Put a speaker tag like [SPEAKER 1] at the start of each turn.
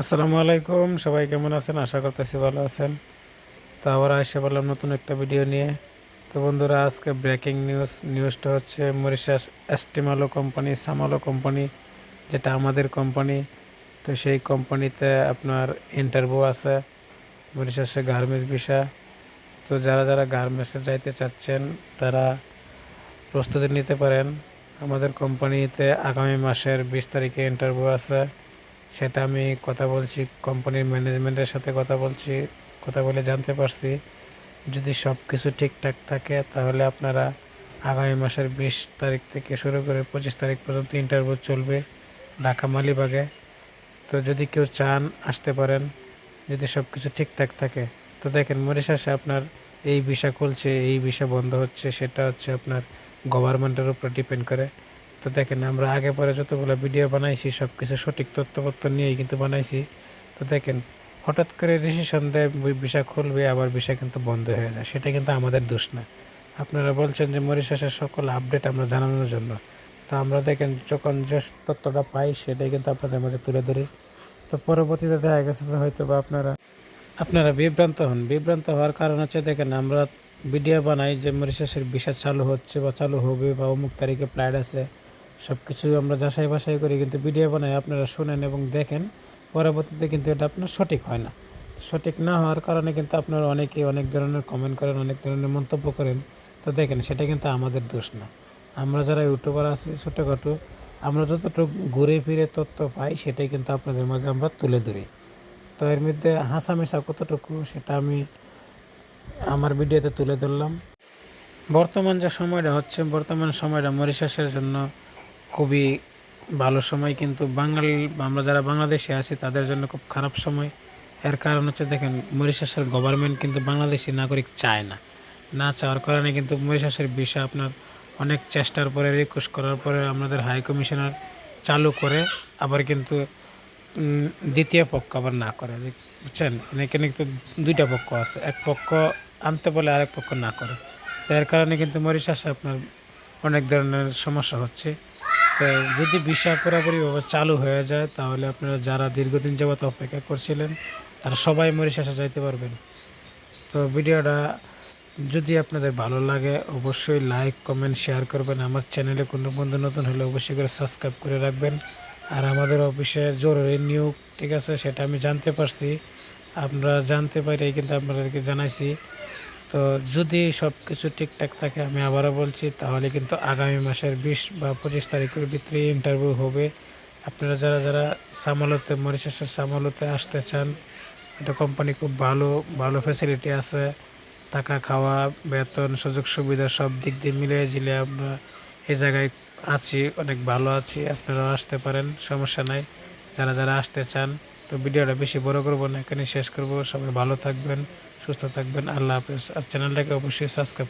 [SPEAKER 1] আসসালামু আলাইকুম, সবাই কেমন আছেন? আশা করতেছি ভালো আছেন। তো আবার এসে বললাম নতুন একটা ভিডিও নিয়ে। তো বন্ধুরা, আজকে ব্রেকিং নিউজ নিউজটা হচ্ছে মরিশাস এস্টিমালো কোম্পানি, সামালো কোম্পানি, যেটা আমাদের কোম্পানি। তো সেই কোম্পানিতে আপনার ইন্টারভিউ আছে, মরিশাসে গার্মেন্টস ভিসা। তো যারা যারা গার্মেন্টসে যাইতে চাচ্ছেন, তারা প্রস্তুতি নিতে পারেন। আমাদের কোম্পানিতে আগামী মাসের বিশ তারিখে ইন্টারভিউ আছে। সেটা আমি কথা বলছি কোম্পানির ম্যানেজমেন্টের সাথে কথা বলছি, কথা বলে জানতে পারছি। যদি সব কিছু ঠিকঠাক থাকে, তাহলে আপনারা আগামী মাসের বিশ তারিখ থেকে শুরু করে পঁচিশ তারিখ পর্যন্ত ইন্টারভিউ চলবে ঢাকা মালিবাগে। তো যদি কেউ চান আসতে পারেন, যদি সব কিছু ঠিকঠাক থাকে। তো দেখেন, মরিশাসে আপনার এই ভিসা খুলছে, এই ভিসা বন্ধ হচ্ছে, সেটা হচ্ছে আপনার গভর্নমেন্টের উপর ডিপেন্ড করে। তো দেখেন, আমরা আগে পরে যতগুলো ভিডিও বানাইছি সব কিছু সঠিক তথ্যপত্র নিয়েই কিন্তু বানাইছি। তো দেখেন, হঠাৎ করে ডিসিশন দেয় ভিসা খুলবে, আবার ভিসা কিন্তু বন্ধ হয়ে যায়। সেটা কিন্তু আমাদের দোষ না। আপনারা বলছেন যে মরিশাসের সকল আপডেট আমরা জানানোর জন্য। তো আমরা দেখেন, যখন যে তথ্যটা পাই, সেটাই কিন্তু আপনাদের মাঝে তুলে ধরি। তো পরবর্তীতে দেখা গেছে যে হয়তো বা আপনারা আপনারা বিভ্রান্ত হন। বিভ্রান্ত হওয়ার কারণ হচ্ছে, দেখেন, আমরা ভিডিও বানাই যে মরিশাসের ভিসা চালু হচ্ছে বা চালু হবে বা অমুক তারিখে ফ্লাইট আছে। সব কিছু আমরা যাচাই বাছাই করি, কিন্তু ভিডিও বানাই আপনারা শোনেন এবং দেখেন। পরবর্তীতে কিন্তু এটা আপনার সঠিক হয় না। সঠিক না হওয়ার কারণে কিন্তু আপনারা অনেকেই অনেক ধরনের কমেন্ট করেন, অনেক ধরনের মন্তব্য করেন। তো দেখেন, সেটা কিন্তু আমাদের দোষ না। আমরা যারা ইউটিউবার আছি ছোটোখাটো, আমরা যতটুকু ঘুরে ফিরে তথ্য পাই, সেটাই কিন্তু আপনাদের মাঝে আমরা তুলে ধরি। তো এর মধ্যে হাসামেশা কতটুকু, সেটা আমি আমার ভিডিওতে তুলে ধরলাম। বর্তমান যে সময়টা হচ্ছে, বর্তমান সময়টা মরিশাসের জন্য খুবই ভালো সময়, কিন্তু বাঙালি, আমরা যারা বাংলাদেশে আছি, তাদের জন্য খুব খারাপ সময়। এর কারণ হচ্ছে, দেখেন, মরিশাসের গভর্নমেন্ট কিন্তু বাংলাদেশি নাগরিক চায় না। না চাওয়ার কারণে কিন্তু মরিশাসের বিষয় আপনার অনেক চেষ্টার পরে রিকোয়েস্ট করার পরে আমাদের হাই কমিশনার চালু করে, আবার কিন্তু দ্বিতীয় পক্ষ আবার না করে। বুঝছেন? এখানে কিন্তু দুইটা পক্ষ আছে। এক পক্ষ আনতে বলে, আরেক পক্ষ না করে। এর কারণে কিন্তু মরিশাসে আপনার অনেক ধরনের সমস্যা হচ্ছে। তো যদি ভিসা পুরোপুরিভাবে চালু হয়ে যায়, তাহলে আপনারা যারা দীর্ঘদিন যাবত অপেক্ষা করছিলেন, তারা সবাই মরিশাসে যাইতে পারবেন। তো ভিডিওটা যদি আপনাদের ভালো লাগে, অবশ্যই লাইক, কমেন্ট, শেয়ার করবেন। আমার চ্যানেলে কোনো বন্ধু নতুন হলে অবশ্যই করে সাবস্ক্রাইব করে রাখবেন। আর আমাদের অফিসে জরুরি নিয়োগ, ঠিক আছে, সেটা আমি জানতে পারছি। আপনারা জানতে পারি কিন্তু আপনাদেরকে জানাইছি। তো যদি সব কিছু ঠিকঠাক থাকে, আমি আবারও বলছি, তাহলে কিন্তু আগামী মাসের বিশ বা পঁচিশ তারিখের ভিতরে ইন্টারভিউ হবে। আপনারা যারা যারা সামালতে, মরিশাসের সামালতে আসতে চান, এটা কোম্পানি খুব ভালো ভালো ফ্যাসিলিটি আছে। থাকা, খাওয়া, বেতন, সুযোগ সুবিধা সব দিক দিয়ে মিলিয়ে ঝিলে আমরা এই জায়গায় আছি, অনেক ভালো আছি, আপনারাও আসতে পারেন, সমস্যা নাই। যারা যারা আসতে চান তো ভিডিওটা বেশি বড় করব না এখানে শেষ করব। সবাই ভালো থাকবেন, সুস্থ থাকবেন। আল্লাহ হাফেজ। আর চ্যানেলটাকে অবশ্যই সাবস্ক্রাইব